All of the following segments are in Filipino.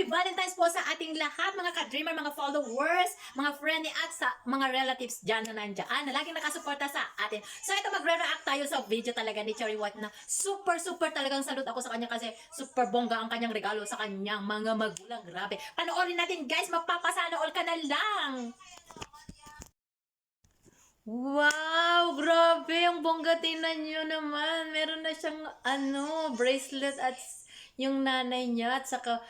Happy Valentine's po sa ating lahat, mga ka-dreamer, mga followers, mga friend at sa mga relatives dyan na nandyan, na laging nakasuporta sa atin. So ito, magre-react tayo sa video talaga ni Cherry White na super, super talagang salute ako sa kanya kasi super bongga ang kanyang regalo sa kanyang mga magulang. Grabe. Panoorin natin guys, magpapasana all ka na lang. Wow, grabe. Ang bongga tingnan nyo naman. Meron na siyang ano, bracelet at yung nanay niya at saka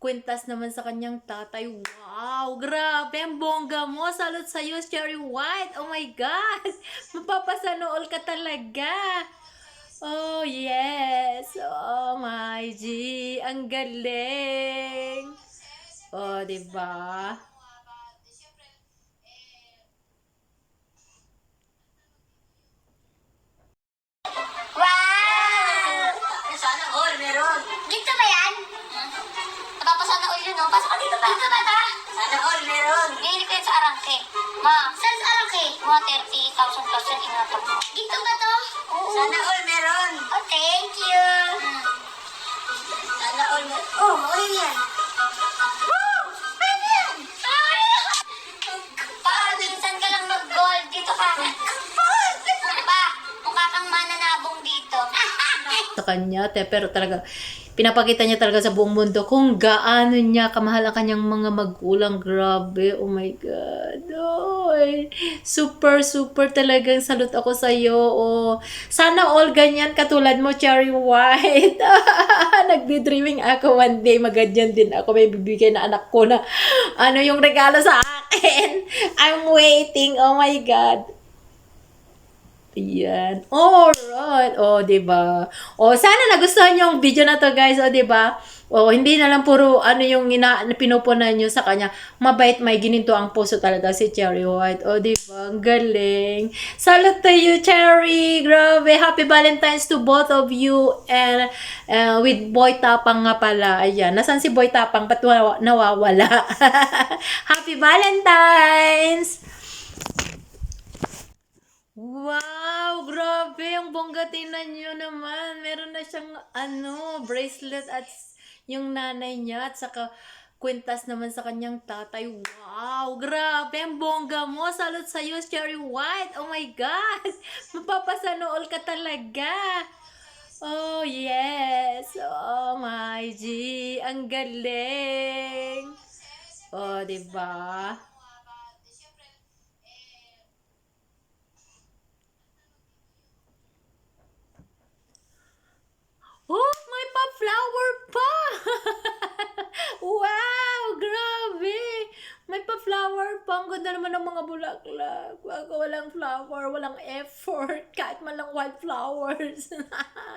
kwintas naman sa kanyang tatay. Wow, grabe. Ang bongga mo. Salute sa'yo, Cherry White. Oh my God. Mapapasanool ka talaga. Oh, yes. Oh, my G. Ang galing. Oh, diba? Wow! Sana all meron. Dito ba yan? Napapasana all yun, no? Pasok ka dito ba? Dito ba ta? Sana all meron. Bili ko yan sa Arangke. Ma. Saan sa Arangke? Mga 30,000 plus yung inatap mo. Dito ba to? Oo. Sana all meron. Oh, thank you. Sana all meron. Oh, all yan. Kanya, te, pero talaga, pinapakita niya talaga sa buong mundo kung gaano niya kamahal ang kanyang mga magulang. Grabe, oh my God. Oy, super, super talagang salute ako sa iyo. Oh. Sana all ganyan katulad mo, Cherry White. Nagdi-dreaming ako one day, maganyan din ako. May bibigay na anak ko na ano yung regalo sa akin. I'm waiting. Oh my God. Ayan. Alright. O, oh, diba? O, sana nagustuhan yung video na to, guys. O, diba? O, hindi na lang puro ano yung ina, pinupunan niyo sa kanya. Mabait, may gininto ang puso talaga si Cherry White. O, diba? Ang galing. Salute to you, Cherry. Grabe. Happy Valentine's to both of you. And uh, with Boy Tapang nga pala. Ayan. Nasaan si Boy Tapang? Ba't nawa- nawawala? Happy Valentine's! Wow, bongga tingnan nyo naman. Meron na siyang ano, bracelet at yung nanay niya at saka kwintas naman sa kanyang tatay. Wow, grabe. Ang bongga mo. Salute sa'yo, Cherry White. Oh my God. Mapapasanool ka talaga. Oh, yes. Oh, my G. Ang galing. Oh, diba? Oh, may pa-flower pa! wow, grabe! May pa-flower pa. Ang ganda naman ng mga bulaklak. Walang flower, walang effort. Kahit man lang white flowers.